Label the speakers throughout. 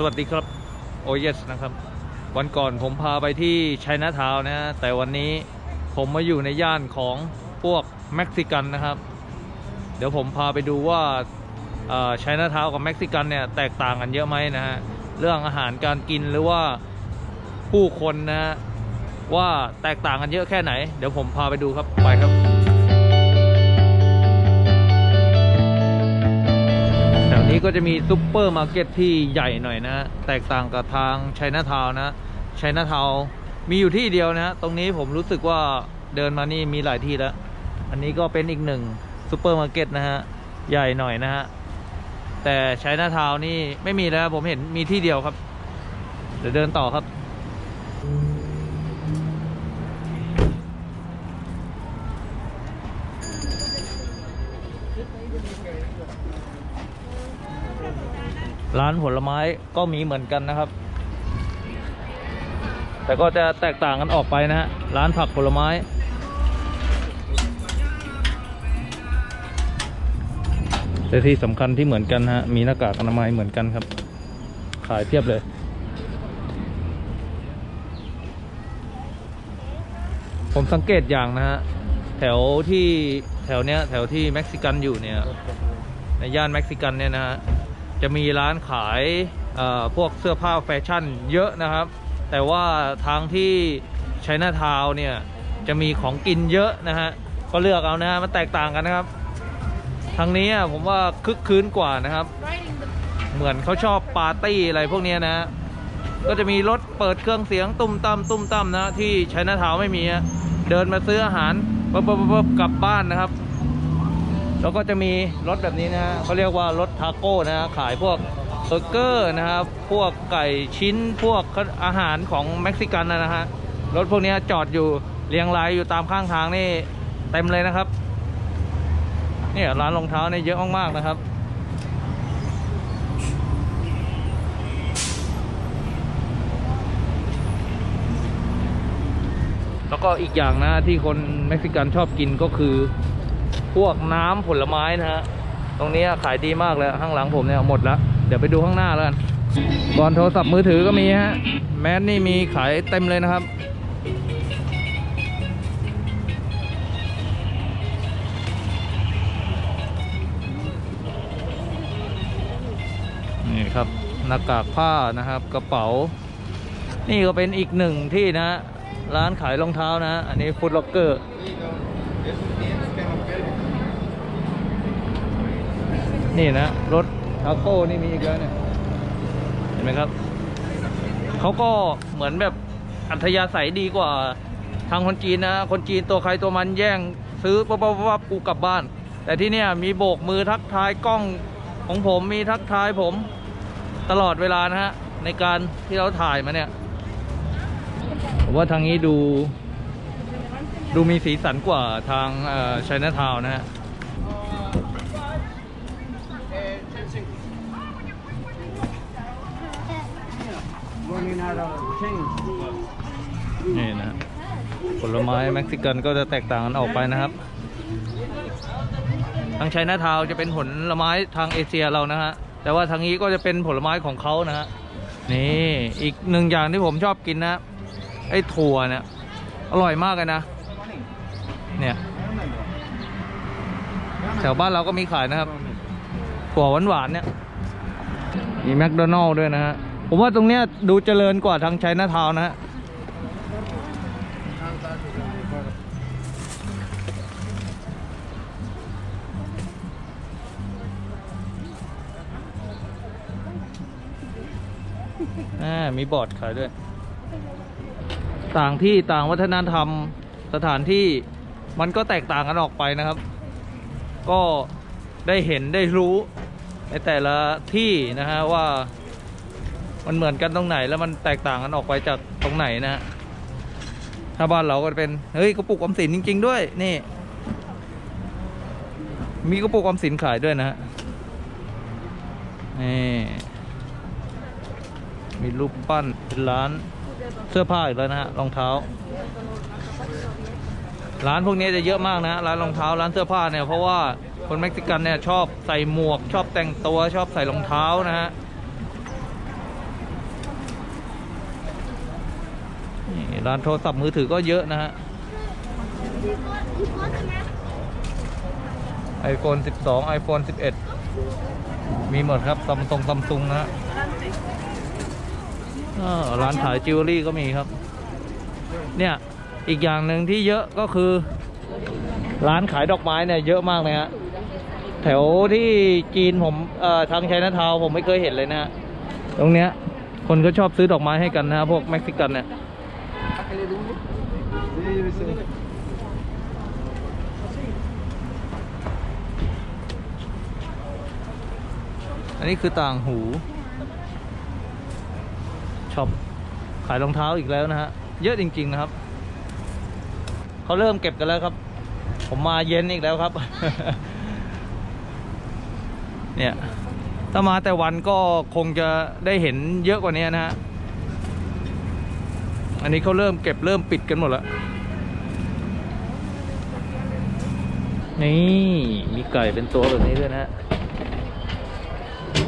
Speaker 1: สวัสดีครับโอเยสนะครับ วันก่อนผมพาไปที่ชัยนาทาวน์นะฮะแต่วันนี้ผมมาอยู่ในย่านของพวกเม็กซิกันนะครับ เดี๋ยวผมพาไปดูว่าชัยนาทาวน์กับเม็กซิกันเนี่ยแตกต่างกันเยอะไหมนะฮะเรื่องอาหารการกินหรือว่าผู้คนนะฮะว่าแตกต่างกันเยอะแค่ไหน เดี๋ยวผมพาไปดูครับไปครับ นี้ก็จะมีซุปเปอร์มาร์เก็ตที่ใหญ่หน่อยนะ แตกต่างกับทางชัยนาทาวน์นะชัยนาทาวมีอยู่ที่เดียวนะ ตรงนี้ผมรู้สึกว่าเดินมานี่มีหลายที่แล้ว อันนี้ก็เป็นอีกหนึ่งซุปเปอร์มาร์เก็ตนะฮะ ใหญ่หน่อยนะฮะ แต่ชัยนาทาวนี่ไม่มีแล้วผมเห็นมีที่เดียวครับ เดี๋ยวเดินต่อครับ ร้านผลไม้ก็มีเหมือนกันนะครับ แต่ก็จะแตกต่างกันออกไปนะฮะร้านผักผลไม้แต่ที่สำคัญที่เหมือนกันฮะมีหน้ากากอนามัยเหมือนกันครับ ขายเพียบเลยผมสังเกตอย่างนะฮะ แถวที่แถวเนี้ยแถวที่เม็กซิกันอยู่เนี่ย ในย่านเม็กซิกันเนี่ยนะฮะ จะมีร้านขายพวกเสื้อผ้าแฟชั่นเยอะนะครับ แต่ว่าทางที่ชัยนาทาวน์เนี่ยจะมีของกินเยอะนะฮะก็เลือกเอานะฮะมันแตกต่างกันนะครับ ทางนี้ผมว่าคึกคืนกว่านะครับ เหมือนเขาชอบปาร์ตี้อะไรพวกนี้นะ ก็จะมีรถเปิดเครื่องเสียงตุ้มตั้มตุ้มตั้มนะที่ชัยนาทาวน์ไม่มีเดินมาซื้ออาหารปุ๊บปุ๊บปุ๊บกลับบ้านนะครับ แล้วก็จะมีรถแบบนี้นะเขาเรียกว่ารถทาโก้นะ ขายพวกเบอร์เกอร์นะครับ พวกไก่ชิ้น พวกอาหารของเม็กซิกันนะนะฮะ รถพวกนี้จอดอยู่เรียงรายอยู่ตามข้างทางนี่เต็มเลยนะครับ เนี่ยร้านรองเท้าเนี่ยเยอะมากๆนะครับแล้วก็อีกอย่างนะที่คนเม็กซิกันชอบกินก็คือ พวกน้ำผลไม้นะฮะตรงนี้ขายดีมากเลยข้างหลังผมเนี่ยหมดแล้ว เดี๋ยวไปดูข้างหน้าแล้วกันก่อนโทรศัพท์มือถือก็มีฮะแมสนี่มีขายเต็มเลยนะครับนี่ครับหน้ากากผ้านะครับกระเป๋า นี่ก็เป็นอีกหนึ่งที่นะ ร้านขายรองเท้านะฮะอันนี้ฟุตล็อกเกอร์ นี่นะ รถทาโก้นี่มีอีกแล้วเนี่ย เห็นไหมครับ เขาก็เหมือนแบบอัธยาศัยดีกว่าทางคนจีนนะ คนจีนตัวใครตัวมันแย่ง ซื้อปั๊บปั๊บปั๊บปั๊บกูกลับบ้าน แต่ที่เนี่ยมีโบกมือทักทายกล้องของผมมีทักทายผมตลอดเวลานะฮะ ในการที่เราถ่ายมาเนี่ยผมว่าทางนี้ดู ดูมีสีสันกว่าทางชัยนาทาวนะฮะ
Speaker 2: Running out of change.
Speaker 1: นี่นะผลไม้เม็กซิกันก็จะแตกต่างกันออกไปนะครับ ทางไชน่าทาวจะเป็นผลไม้ทางเอเชียเรานะฮะ แต่ว่าทางนี้ก็จะเป็นผลไม้ของเขานะฮะ นี่อีกหนึ่งอย่างที่ผมชอบกินนะ ไอ้ถั่วเนี่ย อร่อยมากเลยนะ เนี่ยแถวบ้านเราก็มีขายนะครับถั่วหวานๆเนี่ย มีแมคโดนัลล์ด้วยนะฮะ ผมว่าตรงเนี้ยดูเจริญกว่าทางไชน่าทาวน์นะฮะอ่ามีบอร์ดขายด้วย ต่างที่ต่างวัฒนธรรมสถานที่มันก็แตกต่างกันออกไปนะครับ ก็ได้เห็นได้รู้ในแต่ละที่นะฮะว่า มันเหมือนกันตรงไหนแล้วมันแตกต่างกันออกไปจากตรงไหนนะฮะถ้าบ้านเราก็เป็นเฮ้ยกระปุกออมสินจริง ๆ ด้วย นี่ มีกระปุกออมสินขายด้วยนะฮะนี่มีรูปปั้นเป็นร้านเสื้อผ้าอีกแล้วนะฮะรองเท้า ร้านพวกนี้จะเยอะมากนะร้านรองเท้าร้านเสื้อผ้าเนี่ยเพราะว่าคนเม็กซิกันเนี่ยชอบใส่หมวก ชอบแต่งตัวชอบใส่รองเท้านะฮะ ร้านโทรศัพท์มือถือก็เยอะนะฮะ iPhone 12 iPhone 11 มีหมดครับซัมซุงซัมซุงนะฮะร้านขายจิวเวลรี่ก็มีครับ เนี่ย อีกอย่างหนึ่งที่เยอะก็คือ ร้านขายดอกไม้เนี่ยเยอะมากเลยฮะแถวที่จีนผมทางไชน่าทาวผมไม่เคยเห็นเลยนะฮะตรงเนี้ยคนก็ชอบซื้อดอกไม้ให้กันนะฮะพวกเม็กซิกันเนี่ย อันนี้คือต่างหูช็อปขายรองเท้าอีกแล้วนะฮะ เยอะจริง ๆ นะครับ เขาเริ่มเก็บกันแล้วครับ ผมมาเย็นอีกแล้วครับ เนี่ย ถ้ามาแต่วันก็คงจะได้เห็นเยอะกว่านี้นะฮะ อันนี้เขาเริ่มเก็บเริ่มปิดกันหมดแล้ว นี่มีไก่เป็นตัวแบบนี้ด้วยนะฮะ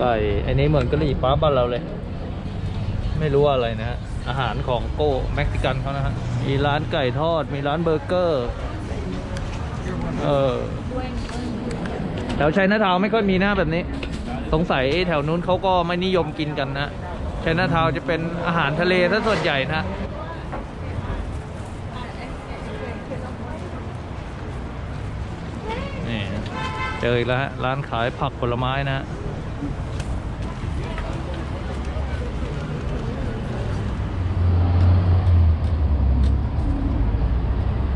Speaker 1: ไก่ อันนี้เหมือนกะหรี่ปั๊บบ้านเราเลย ไม่รู้ว่าอะไรนะฮะ อาหารของโก้เม็กซิกันเขานะฮะ มีร้านไก่ทอด มีร้านเบอร์เกอร์ เออแถวชัยนาทาวไม่ค่อยมีหน้าแบบนี้ สงสัยแถวนู้นเขาก็ไม่นิยมกินกันนะชัยนาทาวจะเป็นอาหารทะเลซะส่วนใหญ่นะฮะนี่เจ ออีกแล้วฮะร้านขายผักผลไม้นะฮะ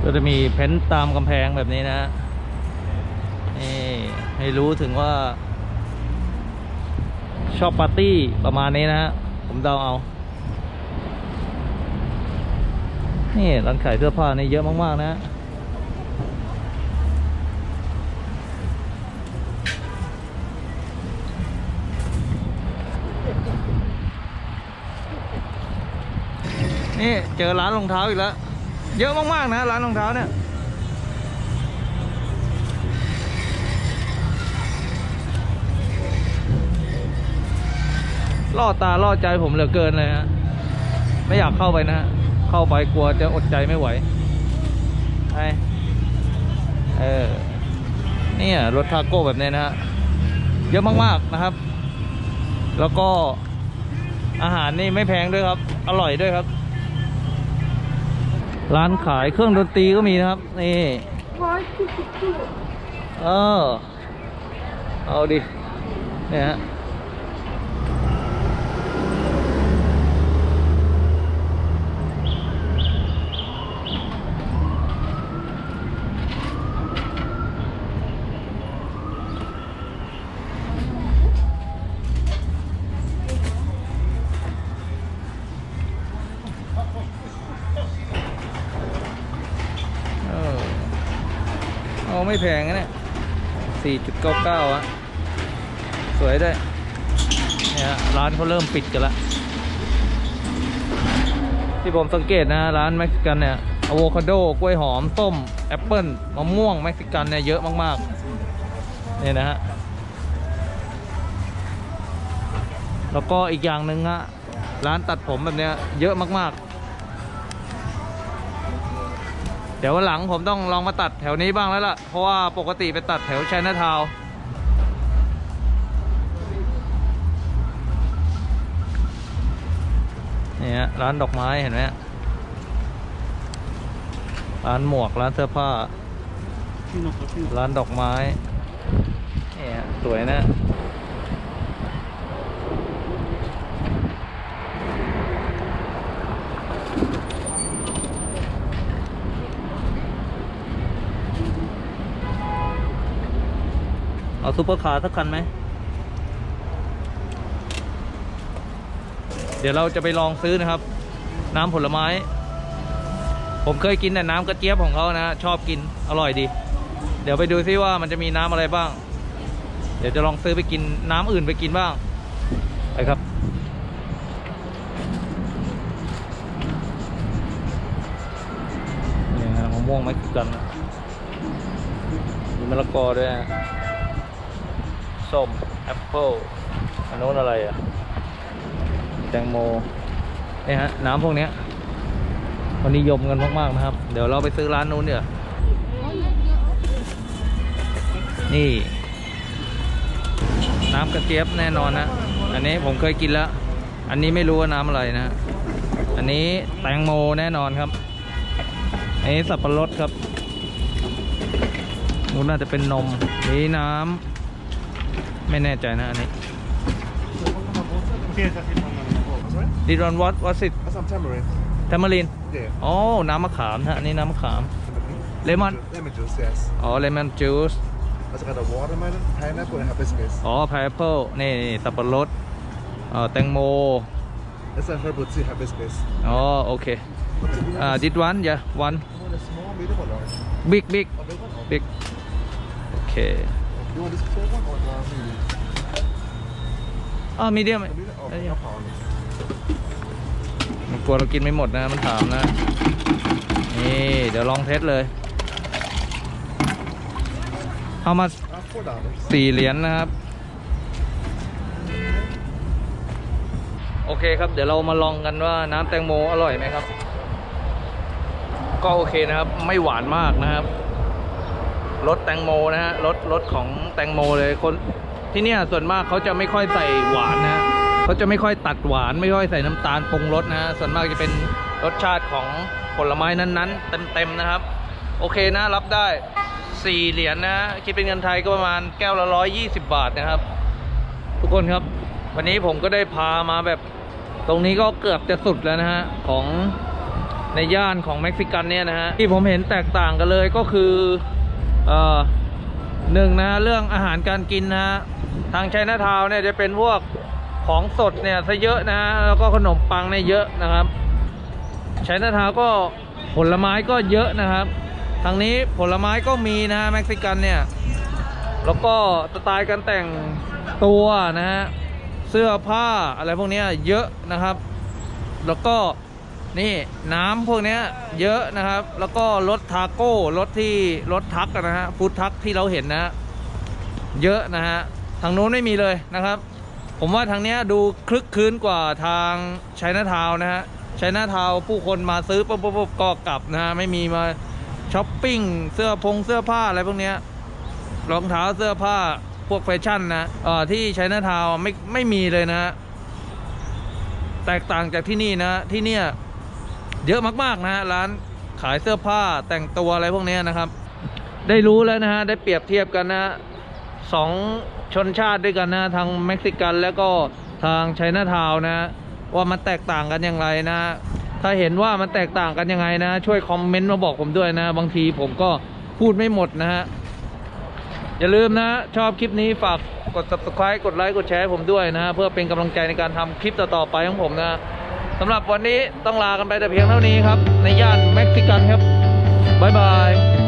Speaker 1: ก็จะมีเพ้นท์ตามกำแพงแบบนี้นะฮะนี่ให้รู้ถึงว่า ชอบปาร์ตี้ประมาณนี้นะฮะผมเดาเอา นี่ร้านขายเสื้อผ้านี่เยอะมาก ๆ นะ นี่เจอร้านรองเท้าอีกแล้ว เยอะมากๆนะร้านรองเท้าเนี่ย ล่อตาล่อใจผมเหลือเกินเลยฮะ ไม่อยากเข้าไปนะ เข้าไปกลัวจะอดใจไม่ไหวไอเออนี่รถทาโก้แบบนี้นะฮะ เยอะมากๆนะครับ แล้วก็อาหารนี่ไม่แพงด้วยครับ อร่อยด้วยครับ ร้านขายเครื่องดนตรีก็มีนะครับ นี่เออเอาดิเนี่ยฮะ ไม่แพงนะเนี่ยสี่จุดเก้าเก้าอะสวยด้วยเนี่ยฮะร้านเขาเริ่มปิดกันละที่ผมสังเกตนะร้านเม็กซิกันเนี่ยอะโวคาโดกล้วยหอมส้มแอปเปิลมะม่วงเม็กซิกันเนี่ยเยอะมากๆเนี่ยนะฮะแล้วก็อีกอย่างหนึ่งฮะร้านตัดผมแบบเนี้ยเยอะมากๆ เดี๋ยววันหลังผมต้องลองมาตัดแถวนี้บ้างแล้วล่ะ เพราะว่าปกติไปตัดแถวชัยนาทาวน์นี่ฮะร้านดอกไม้เห็นไหมฮะร้านหมวก ร้านเสื้อผ้า ร้านดอกไม้นี่ฮะสวยนะ เอาซุปเปอร์คาร์สักคันไหม เดี๋ยวเราจะไปลองซื้อนะครับ น้ำผลไม้ ผมเคยกินแต่น้ำกระเจี๊ยบของเขานะชอบกินอร่อยดี เดี๋ยวไปดูซิว่ามันจะมีน้ำอะไรบ้าง เดี๋ยวจะลองซื้อไปกินน้ำอื่นไปกินบ้าง ไปครับนี่ฮะมะม่วงไม่กันนะมีมะละกอด้วยฮะ ส้มแอปเปิลอันนู้นอะไรอะแตงโมนี่ฮะน้ำพวกนี้ยคนนิยมกันมากๆนะครับ เดี๋ยวเราไปซื้อร้านนู้นเดี๋ยวนี่ น้ำกระเจี๊ยบแน่นอนนะอันนี้ผมเคยกินแล้ว อันนี้ไม่รู้ว่าน้ำอะไรนะอันนี้แตงโมแน่นอนครับอันนี้สับปะรดครับมูนน่าจะเป็นนมนี่น้ำ ไม่แน่ใจนะอันนี้
Speaker 3: Sorry?
Speaker 1: Did one what what's it
Speaker 3: That's some tamarind.
Speaker 1: แทมาริน
Speaker 3: Yeah.
Speaker 1: อ๋อ น้ำมะขามนะฮะอันนี้น้ำมะขาม Lemon.
Speaker 3: Lemon juice, yes.
Speaker 1: อ๋อ lemon juice
Speaker 3: Also got a watermelon, pineapple, and hibiscus.
Speaker 1: อ๋อ pineapple นี่นี่สับปะรดเอ่อแตงโม
Speaker 3: It's a herbal tea hibiscus.
Speaker 1: อ๋อ โอเค อ่า did one yeah one
Speaker 3: You want a small, medium, or large?
Speaker 1: big big
Speaker 3: A big one? Okay.
Speaker 1: big โอเค
Speaker 3: You want this small one or the medium?
Speaker 1: อ๋อ medium
Speaker 3: The medium? Oh,
Speaker 1: เอ้ย
Speaker 3: no problem.
Speaker 1: มันกลัวเรากินไม่หมดนะ มันถามนะ นี่ เดี๋ยวลองเทสเลย How much
Speaker 3: Uh, four dollars.
Speaker 1: สี่เหรียญนะครับ โอเคครับ เดี๋ยวเรามาลองกันว่าน้ำแตงโมอร่อยไหมครับ ก็โอเคนะครับ ไม่หวานมากนะครับ รสแตงโมนะฮะรสรสของแตงโมเลยคนที่เนี่ยส่วนมากเขาจะไม่ค่อยใส่หวานนะเขาจะไม่ค่อยตัดหวาน ไม่ค่อยใส่น้ำตาลปรุงรสนะฮะส่วนมากจะเป็นรสชาติของผลไม้นั้นๆ เต็มๆนะครับ โอเคนะรับได้สี่เหรียญนะคิดเป็นเงินไทยก็ประมาณแก้วละร้อยยี่สิบบาทนะครับ ทุกคนครับ วันนี้ผมก็ได้พามาแบบตรงนี้ก็เกือบจะสุดแล้วนะฮะของในย่านของเม็กซิกันเนี่ยนะฮะที่ผมเห็นแตกต่างกันเลยก็คือ เอ่อหนึ่งนะเรื่องอาหารการกินนะฮะทางไชน่าทาวเนี่ยจะเป็นพวกของสดเนี่ยซะเยอะนะฮะแล้วก็ขนมปังเนี่ยเยอะนะครับไชน่าทาวก็ผลไม้ก็เยอะนะครับ ทางนี้ผลไม้ก็มีนะฮะเม็กซิกันเนี่ยแล้วก็สไตล์การแต่งตัวนะฮะเสื้อผ้าอะไรพวกนี้เยอะนะครับ แล้วก็ นี่น้ำพวกนี้เยอะนะครับ แล้วก็รถทาโก้รถที่รถทักนะฮะฟู้ดทักที่เราเห็นนะ เยอะนะฮะทางโน้นไม่มีเลยนะครับ ผมว่าทางเนี้ยดูคลึกคลื้นกว่าทางชัยนาทาวนะฮะชัยนาทาวผู้คนมาซื้อปุ๊บปุ๊บปุ๊บก็กลับนะฮะไม่มีมาช้อปปิ้งเสื้อพงเสื้อผ้าอะไรพวกเนี้ยรองเท้าเสื้อผ้าพวกแฟชั่นนะเอ่อที่ช้หน้าทาวไม่ไม่มีเลยนะฮะแตกต่างจากที่นี่นะที่เนี่ย เยอะมากๆนะฮะร้านขายเสื้อผ้าแต่งตัวอะไรพวกนี้นะครับ ได้รู้แล้วนะฮะได้เปรียบเทียบกันนะสองชนชาติด้วยกันนะทางเม็กซิกันแล้วก็ทางไชน่าทาวนะว่ามันแตกต่างกันอย่างไรนะ ถ้าเห็นว่ามันแตกต่างกันยังไงนะ ช่วยคอมเมนต์มาบอกผมด้วยนะ บางทีผมก็พูดไม่หมดนะฮะอย่าลืมนะ ชอบคลิปนี้ฝากกด subscribe กดไลค์กดแชร์ผมด้วยนะ เพื่อเป็นกำลังใจในการทำคลิปต่อๆไปของผมนะ สำหรับวันนี้ต้องลากันไปแต่เพียงเท่านี้ครับ ในย่านเม็กซิกันครับ บ๊ายบาย